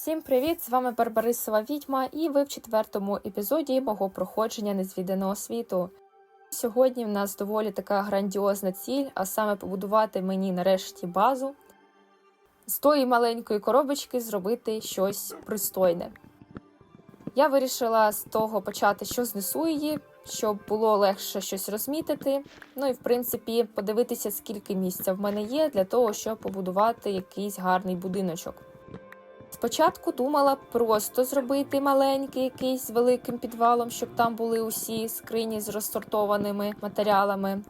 Всім привіт! З вами Барбарисова Відьма, і ви в четвертому епізоді мого проходження незвіданого світу. Сьогодні в нас доволі така грандіозна ціль, а саме побудувати мені нарешті базу, з тої маленької коробочки зробити щось пристойне. Я вирішила з того почати, що знесу її, щоб було легше щось розмітити. Ну і в принципі подивитися, скільки місця в мене є для того, щоб побудувати якийсь гарний будиночок. Спочатку думала просто зробити маленький якийсь з великим підвалом, щоб там були усі скрині з розсортованими матеріалами.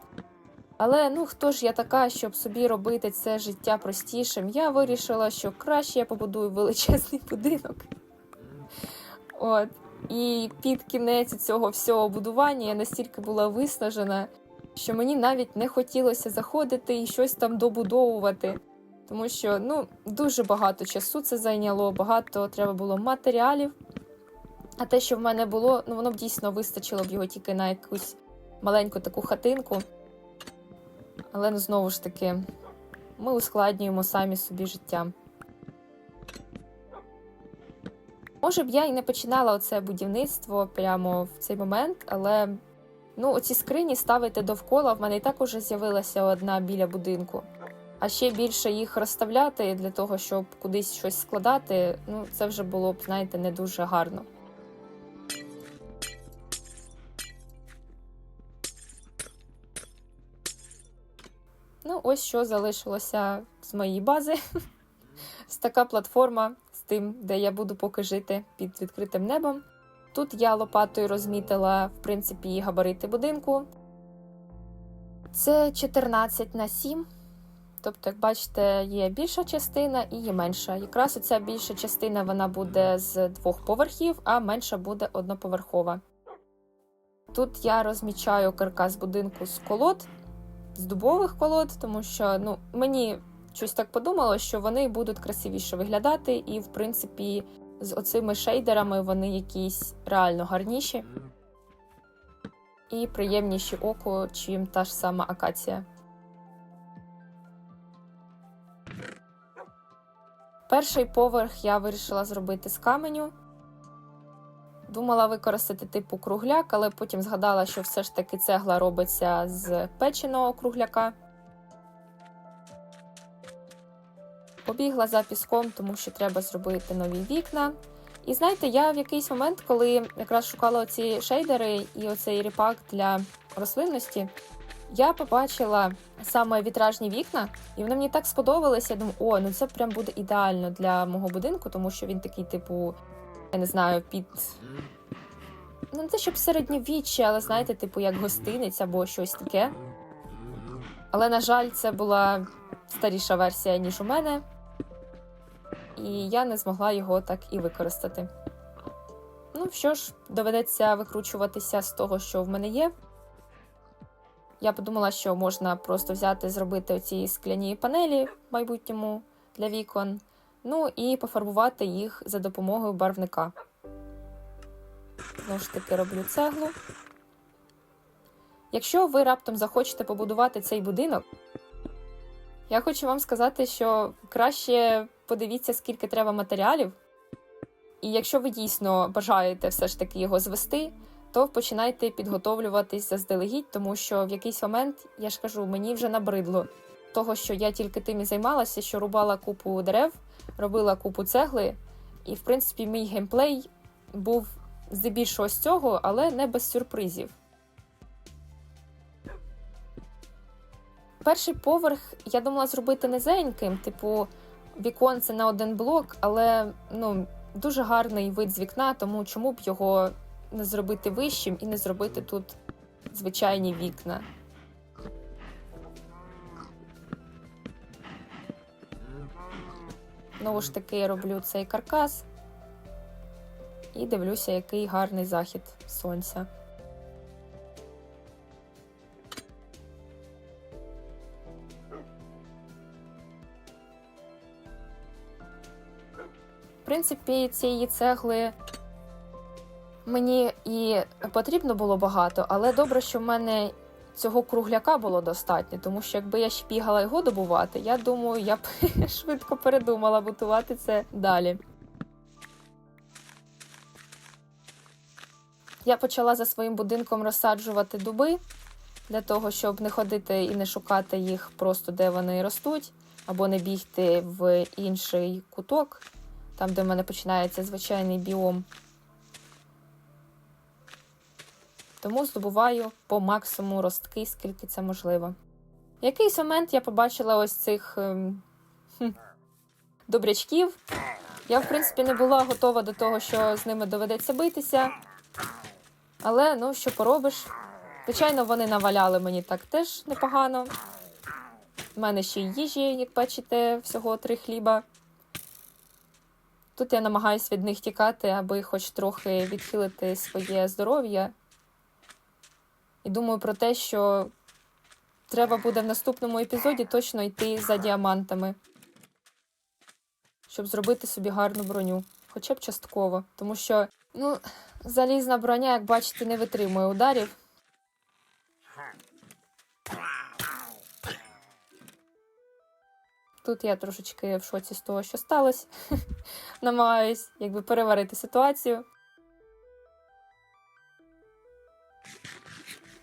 Але ну хто ж я така, щоб собі робити це життя простішим? Я вирішила, що краще я побудую величезний будинок. От. І під кінець цього всього будування я настільки була виснажена, що мені навіть не хотілося заходити і щось там добудовувати. Тому що ну, дуже багато часу це зайняло, багато треба було матеріалів. А те, що в мене було, ну воно б дійсно вистачило б його тільки на якусь маленьку таку хатинку. Але ну знову ж таки, ми ускладнюємо самі собі життя. Може б я і не починала оце будівництво прямо в цей момент, але ну, оці скрині ставити довкола. В мене і так уже з'явилася одна біля будинку. А ще більше їх розставляти для того, щоб кудись щось складати, ну це вже було б, знаєте, не дуже гарно. Ну, ось що залишилося з моєї бази. Ось така платформа з тим, де я буду поки жити під відкритим небом. Тут я лопатою розмітила, в принципі, габарити будинку. Це 14 на 7. Тобто, як бачите, є більша частина і є менша. Якраз оця більша частина вона буде з двох поверхів, а менша буде одноповерхова. Тут я розмічаю каркас будинку з колод, з дубових колод, тому що ну, мені щось так подумало, що вони будуть красивіше виглядати, і, в принципі, з оцими шейдерами вони якісь реально гарніші і приємніші оку, чим та ж сама акація. Перший поверх я вирішила зробити з каменю. Думала використати типу кругляк, але потім згадала, що все ж таки цегла робиться з печеного кругляка. Побігла за піском, тому що треба зробити нові вікна. І знаєте, я в якийсь момент, коли якраз шукала оці шейдери і оцей ріпак для рослинності, я побачила саме вітражні вікна, і вони мені так сподобалися. Я думаю, о, ну це прям буде ідеально для мого будинку, тому що він такий, типу, я не знаю, під. Ну, не те, щоб середньовіччя, але знаєте, типу, як гостиниця або щось таке. Але, на жаль, це була старіша версія, ніж у мене, і я не змогла його так і використати. Ну, що ж, доведеться викручуватися з того, що в мене є. Я подумала, що можна просто взяти, зробити оці скляні панелі в майбутньому для вікон, ну і пофарбувати їх за допомогою барвника. Знову ж таки, роблю цеглу. Якщо ви раптом захочете побудувати цей будинок, я хочу вам сказати, що краще подивіться, скільки треба матеріалів. І якщо ви дійсно бажаєте все ж таки його звести, то починайте підготовлюватись заздалегідь, тому що в якийсь момент, я ж кажу, мені вже набридло того, що я тільки тим і займалася, що рубала купу дерев, робила купу цегли, і, в принципі, мій геймплей був здебільшого з цього, але не без сюрпризів. Перший поверх я думала зробити низеньким, типу віконце на один блок, але ну, дуже гарний вид з вікна, тому чому б його не зробити вищим і не зробити тут звичайні вікна. Знову ж таки, я роблю цей каркас і дивлюся, який гарний захід сонця. В принципі, цієї цегли Мені і потрібно було багато, але добре, що в мене цього кругляка було достатньо, тому що якби я ще бігала його добувати, я думаю, я б швидко передумала готувати це далі. Я почала за своїм будинком розсаджувати дуби для того, щоб не ходити і не шукати їх просто де вони ростуть, або не бігти в інший куток, там де в мене починається звичайний біом. Тому здобуваю по максимуму ростки, скільки це можливо. В якийсь момент я побачила ось цих ем, хм, добрячків. Я, в принципі, не була готова до того, що з ними доведеться битися. Але ну, що поробиш? Звичайно, вони наваляли мені так теж непогано. У мене ще й їжі, як бачите, всього три хліба. Тут я намагаюся від них тікати, аби хоч трохи відхилити своє здоров'я. І думаю про те, що треба буде в наступному епізоді точно йти за діамантами, щоб зробити собі гарну броню, хоча б частково. Тому що, ну, залізна броня, як бачите, не витримує ударів. Тут я трошечки в шоці з того, що сталося. Намагаюсь якби переварити ситуацію.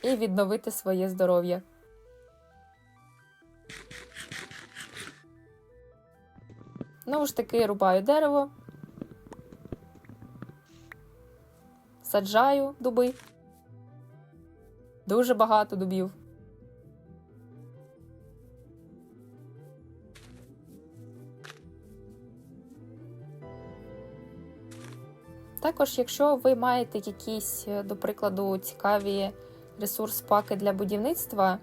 І відновити своє здоров'я. Знову ж таки, рубаю дерево, саджаю дуби. Дуже багато дубів. Також, якщо ви маєте якісь, е, до прикладу, цікаві ресурс-паки для будівництва,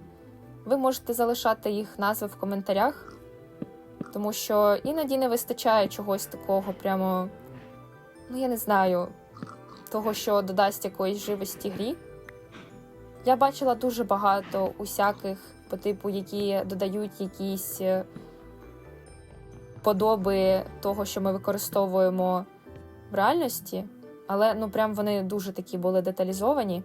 ви можете залишати їх назви в коментарях, тому що іноді не вистачає чогось такого, прямо, ну я не знаю, того, що додасть якоїсь живості грі. Я бачила дуже багато усяких по типу, які додають якісь е, подоби того, що ми використовуємо в реальності, але ну прям вони дуже такі були деталізовані.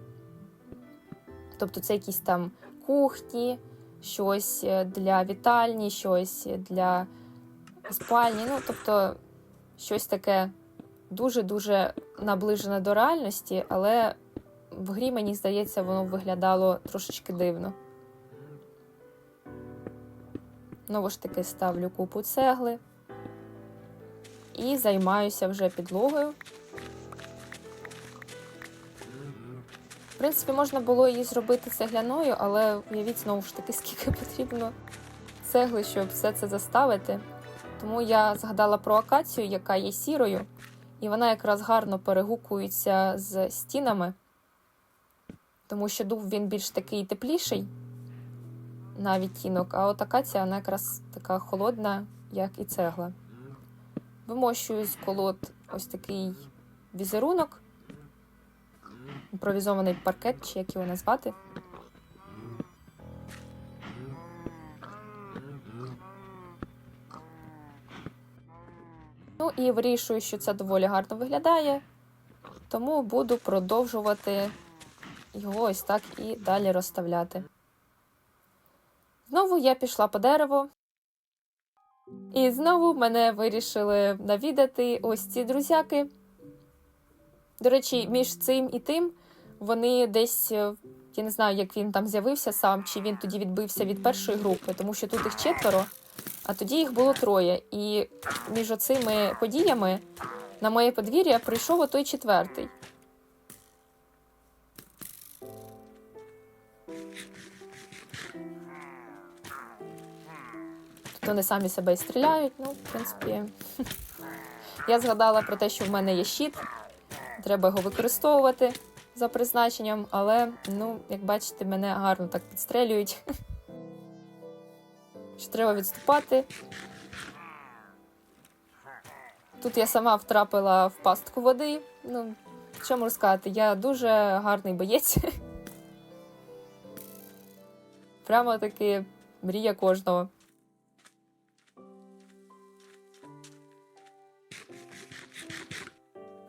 Тобто це якісь там кухні, щось е, для вітальні, щось для спальні. Ну, тобто, щось таке дуже-дуже наближене до реальності, але в грі, мені здається, воно виглядало трошечки дивно. Знову ж таки, ставлю купу цегли і займаюся вже підлогою. Принципі, можна було її зробити цегляною, але уявіть знову ж таки, скільки потрібно цегли, щоб все це заставити. Тому я згадала про акацію, яка є сірою, і вона якраз гарно перегукується з стінами, тому що дуб він більш такий тепліший на відтінок, а от акація вона якраз така холодна, як і цегла. Вимощую з колод ось такий візерунок, імпровізований паркет, чи як його назвати. Ну і вирішую, що це доволі гарно виглядає, тому буду продовжувати його ось так і далі розставляти. Знову я пішла по дереву, і знову мене вирішили навідати ось ці друзяки. До речі, між цим і тим вони десь, е, я не знаю, як він там з'явився сам, чи він тоді відбився від першої групи, тому що тут їх четверо, а тоді їх було троє. І між оцими подіями на моє подвір'я прийшов отой четвертий. Тут вони самі себе і стріляють. Ну, в принципі, я згадала про те, що в мене є щит, треба його використовувати за призначенням, але, ну, як бачите, мене гарно так підстрелюють. Що треба відступати. Тут я сама втрапила в пастку води. Ну, що можу я дуже гарний боєць. Прямо таки мрія кожного.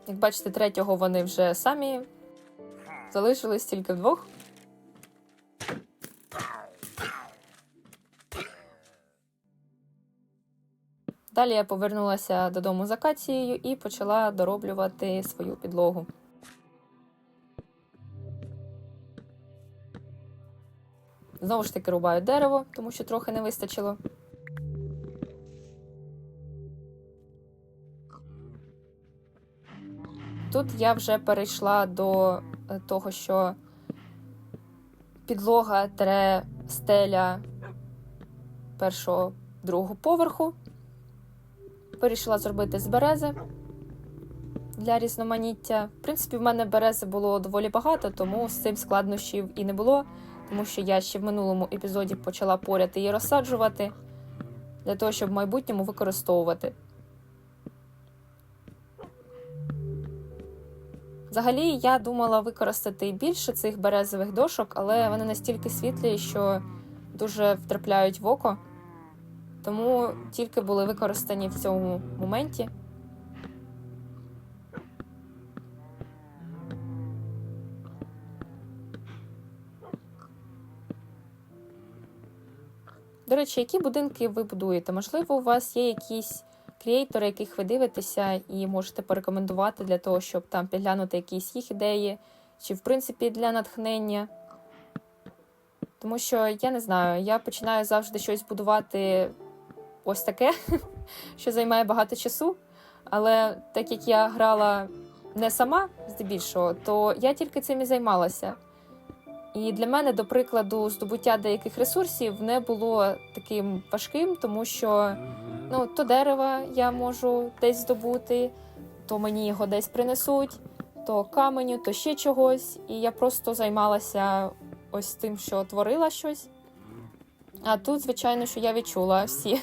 Як бачите, третього вони вже самі Залишилось тільки двох. Далі я повернулася додому за Кацією і почала дороблювати свою підлогу. Знову ж таки рубаю дерево, тому що трохи не вистачило. Тут я вже перейшла до того, що підлога тере стеля першого другого поверху. Вирішила зробити з берези для різноманіття. В принципі, в мене берези було доволі багато, тому з цим складнощів і не було, тому що я ще в минулому епізоді почала поряд її розсаджувати для того, щоб в майбутньому використовувати. Взагалі, я думала використати більше цих березових дошок, але вони настільки світлі, що дуже втрапляють в око, тому тільки були використані в цьому моменті. До речі, які будинки ви будуєте? Можливо, у вас є якісь креатори, яких ви дивитеся, і можете порекомендувати для того, щоб там підглянути якісь їх ідеї, чи в принципі для натхнення. Тому що я не знаю, я починаю завжди щось будувати ось таке, що займає багато часу. Але так як я грала не сама здебільшого, то я тільки цим і займалася. І для мене, до прикладу, здобуття деяких ресурсів не було таким важким, тому що ну, то дерева я можу десь здобути, то мені його десь принесуть, то каменю, то ще чогось. І я просто займалася ось тим, що творила щось. А тут, звичайно, що я відчула всі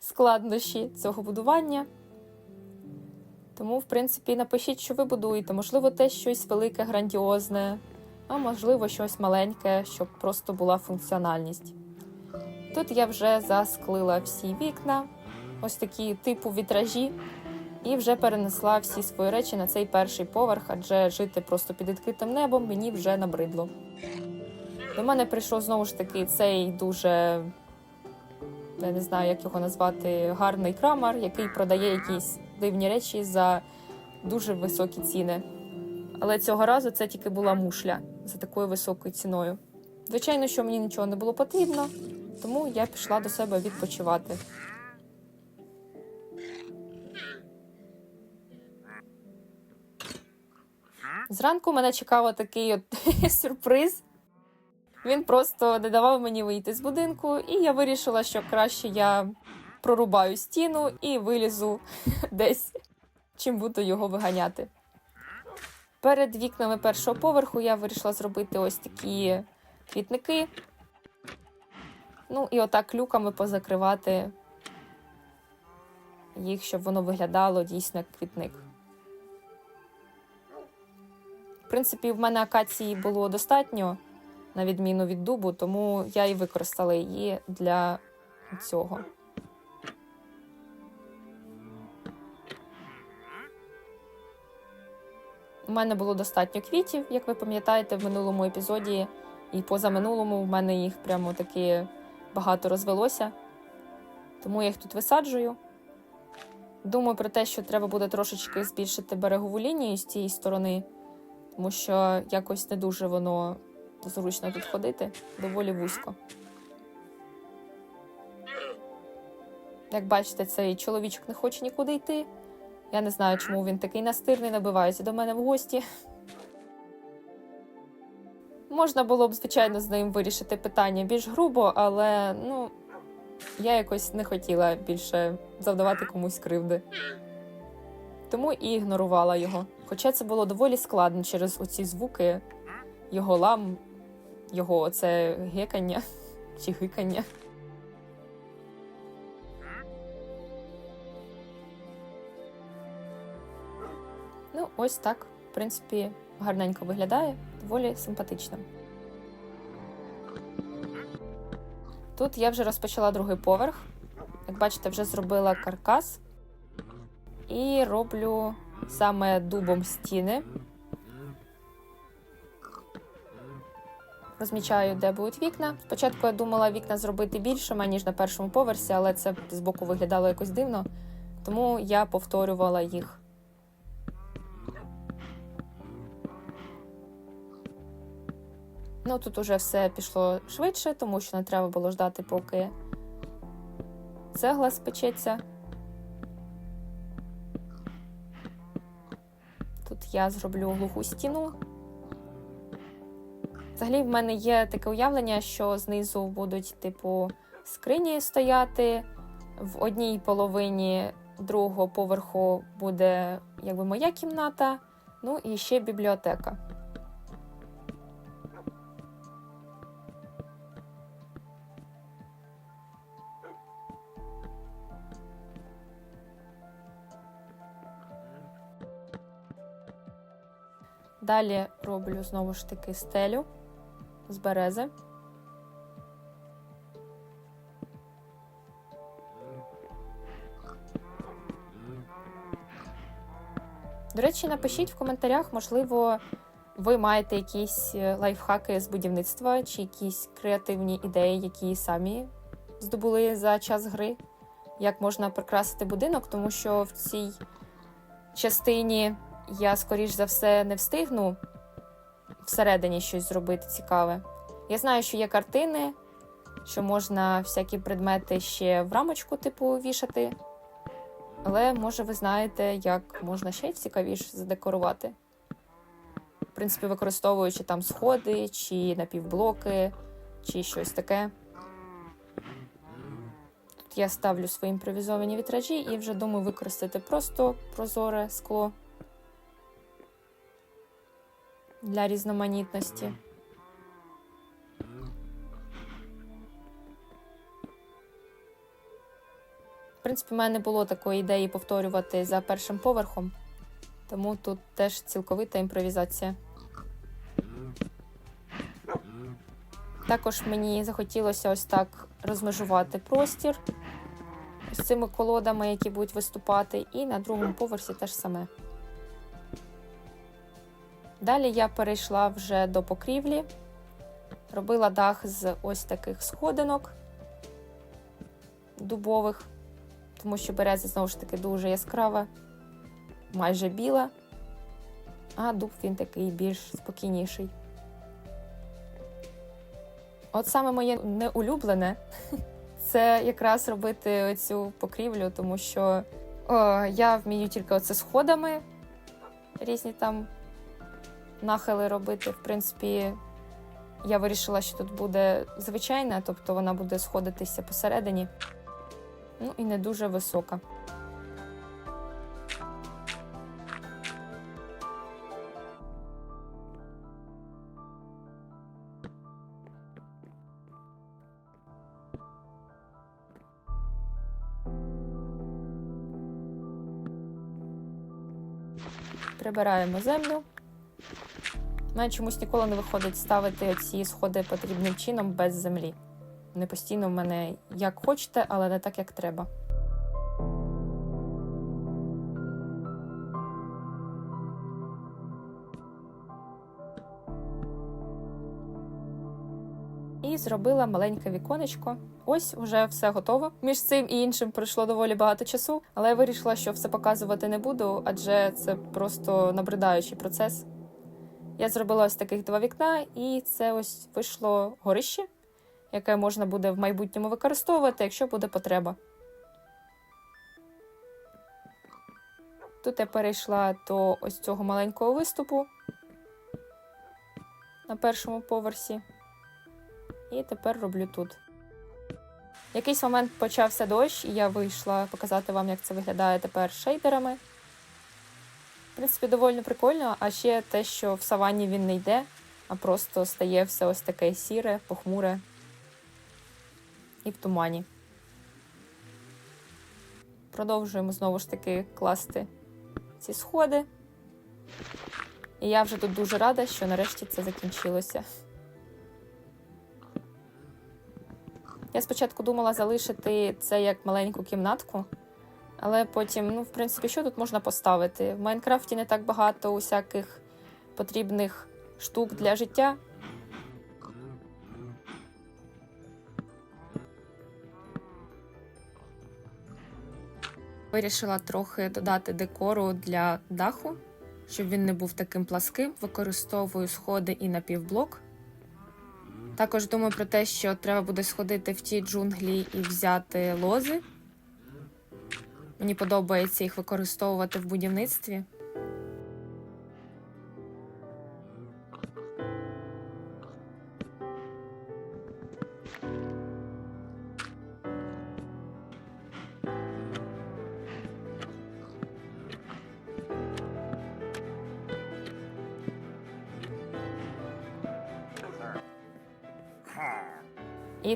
складнощі цього будування. Тому, в принципі, напишіть, що ви будуєте. Можливо, те щось велике, грандіозне, а можливо, щось маленьке, щоб просто була функціональність. Тут я вже засклила всі вікна, ось такі типу вітражі, і вже перенесла всі свої речі на цей перший поверх, адже жити просто під відкритим небом мені вже набридло. До мене прийшов знову ж таки цей дуже, я не знаю, як його назвати, гарний крамар, який продає якісь дивні речі за дуже високі ціни. Але цього разу це тільки була мушля за такою високою ціною. Звичайно, що мені нічого не було потрібно, тому я пішла до себе відпочивати. Зранку мене чекав такий от сюрприз. Він просто не давав мені вийти з будинку, і я вирішила, що краще я прорубаю стіну і вилізу десь, чим буду його виганяти. Перед вікнами першого поверху я вирішила зробити ось такі квітники. Ну і отак люками позакривати їх, щоб воно виглядало дійсно як квітник. В принципі, в мене акації було достатньо, на відміну від дубу, тому я і використала її для цього. У мене було достатньо квітів, як ви пам'ятаєте, в минулому епізоді і позаминулому в мене їх прямо таки багато розвелося. Тому я їх тут висаджую. Думаю про те, що треба буде трошечки збільшити берегову лінію з цієї сторони, тому що якось не дуже воно зручно тут ходити, доволі вузько. Як бачите, цей чоловічок не хоче нікуди йти. Я не знаю, чому він такий настирний, набивається до мене в гості. Можна було б, звичайно, з ним вирішити питання більш грубо, але ну, я якось не хотіла більше завдавати комусь кривди. Тому і ігнорувала його. Хоча це було доволі складно через оці звуки, його лам, його оце гекання чи гикання. Ну, ось так, в принципі, гарненько виглядає, доволі симпатично. Тут я вже розпочала другий поверх. Як бачите, вже зробила каркас і роблю саме дубом стіни. Розмічаю, де будуть вікна. Спочатку я думала вікна зробити більшими, ніж на першому поверсі, але це збоку виглядало якось дивно, тому я повторювала їх. Ну тут уже все пішло швидше, тому що не треба було ждати, поки цегла спечеться. Тут я зроблю глуху стіну. Взагалі, в мене є таке уявлення, що знизу будуть, типу, скрині стояти. В одній половині другого поверху буде якби моя кімната, ну і ще бібліотека. Далі роблю знову ж таки стелю з берези. До речі, напишіть в коментарях, можливо, ви маєте якісь е, лайфхаки з будівництва чи якісь креативні ідеї, які самі здобули за час гри, як можна прикрасити будинок, тому що в цій частині я, скоріш за все, не встигну всередині щось зробити цікаве. Я знаю, що є картини, що можна всякі предмети ще в рамочку, типу, вішати. Але може ви знаєте, як можна ще цікавіше задекорувати. В принципі, використовуючи там сходи, чи напівблоки, чи щось таке. Тут я ставлю свої імпровізовані вітражі і вже думаю використати просто прозоре скло для різноманітності. В принципі, в мене не було такої ідеї повторювати за першим поверхом, тому тут теж цілковита імпровізація. Також мені захотілося ось так розмежувати простір з цими колодами, які будуть виступати, і на другому поверсі теж саме. Далі я перейшла вже до покрівлі, робила дах з ось таких сходинок дубових, тому що береза знову ж таки дуже яскрава, майже біла, а дуб він такий більш спокійніший. От саме моє неулюблене це якраз робити цю покрівлю, тому що о, я вмію тільки оце сходами різні там нахили робити. В принципі, я вирішила, що тут буде звичайна, тобто вона буде сходитися посередині. Ну і не дуже висока. Прибираємо землю. Мене чомусь ніколи не виходить ставити ці сходи потрібним чином без землі. Вони постійно в мене як хочете, але не так, як треба. І зробила маленьке віконечко. Ось уже все готово. Між цим і іншим пройшло доволі багато часу, але я вирішила, що все показувати не буду, адже це просто набридаючий процес. Я зробила ось таких два вікна, і це ось вийшло горище, яке можна буде в майбутньому використовувати, якщо буде потреба. Тут я перейшла до ось цього маленького виступу на першому поверсі. І тепер роблю тут. Якийсь момент почався дощ, і я вийшла показати вам, як це виглядає тепер шейдерами. Принципі, доволі прикольно, а ще те, що в саванні він не йде, а просто стає все ось таке сіре, похмуре і в тумані. Продовжуємо знову ж таки класти ці сходи. І я вже тут дуже рада, що нарешті це закінчилося. Я спочатку думала залишити це як маленьку кімнатку, але потім, ну, в принципі, що тут можна поставити? В Майнкрафті не так багато усяких потрібних штук для життя. Вирішила трохи додати декору для даху, щоб він не був таким пласким. Використовую сходи і напівблок. Також думаю про те, що треба буде сходити в ті джунглі і взяти лози. Мені подобається їх використовувати в будівництві.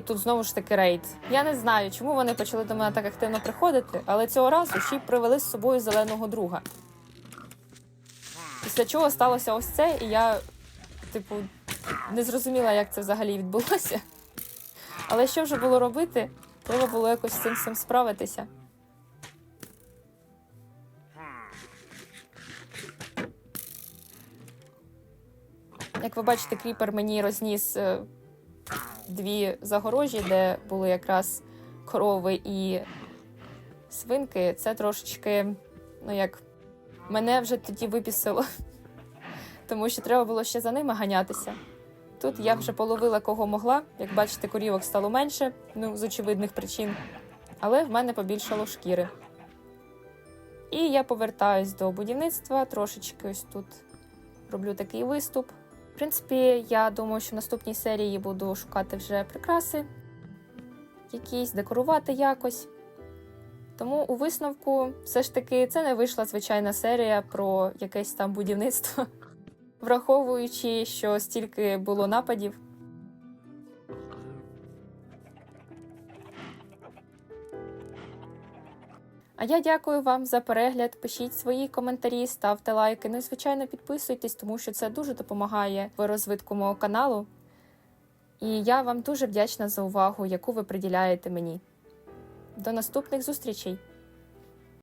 Тут знову ж таки рейд. Я не знаю, чому вони почали до мене так активно приходити, але цього разу ще й привели з собою зеленого друга. Після чого сталося ось це, і я, типу, не зрозуміла, як це взагалі відбулося. Але що вже було робити, треба було якось з цим всім справитися. Як ви бачите, кріпер мені розніс е, дві загорожі, де були якраз корови і свинки. Це трошечки, ну як, мене вже тоді випісило, тому що треба було ще за ними ганятися. Тут я вже половила кого могла. Як бачите, корівок стало менше, ну, з очевидних причин, але в мене побільшало шкіри. І я повертаюсь до будівництва, трошечки ось тут роблю такий виступ. В принципі, я думаю, що в наступній серії буду шукати вже прикраси, якісь декорувати якось. Тому у висновку, все ж таки, це не вийшла звичайна серія про якесь там будівництво, враховуючи, що стільки було нападів. А я дякую вам за перегляд. Пишіть свої коментарі, ставте лайки. Ну і звичайно підписуйтесь, тому що це дуже допомагає в розвитку мого каналу. І я вам дуже вдячна за увагу, яку ви приділяєте мені. До наступних зустрічей!